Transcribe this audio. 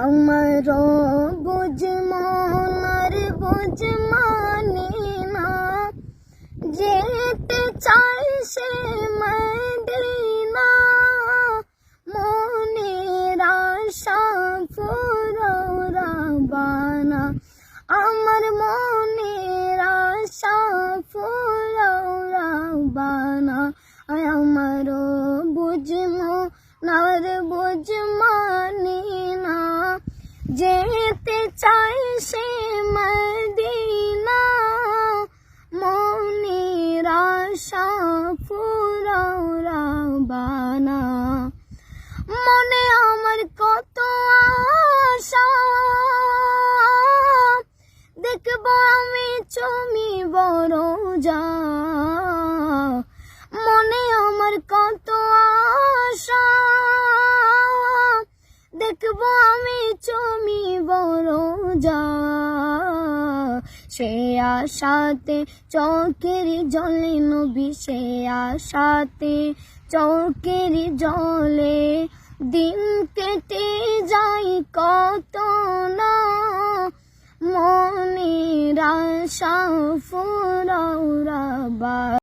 আমার বুঝ মনার বুঝ মানে না। যেতে চাই সে মদিনা মনের আশা ফুরৌরা বানা। আমার আমার বুঝ যেতে চাই সে মদিনা। মনের আশা ফুরৌরা বানা। মনে আমার কত আশা। দেখব আমি চমি বড় যা দেখব আমি চমি বড় যা। সে আশাতে চোখের জলে নবী, সে আশাতে চোখের জলে দিন কেটে যাই কত না। মনের আশা ফুরৌরা বা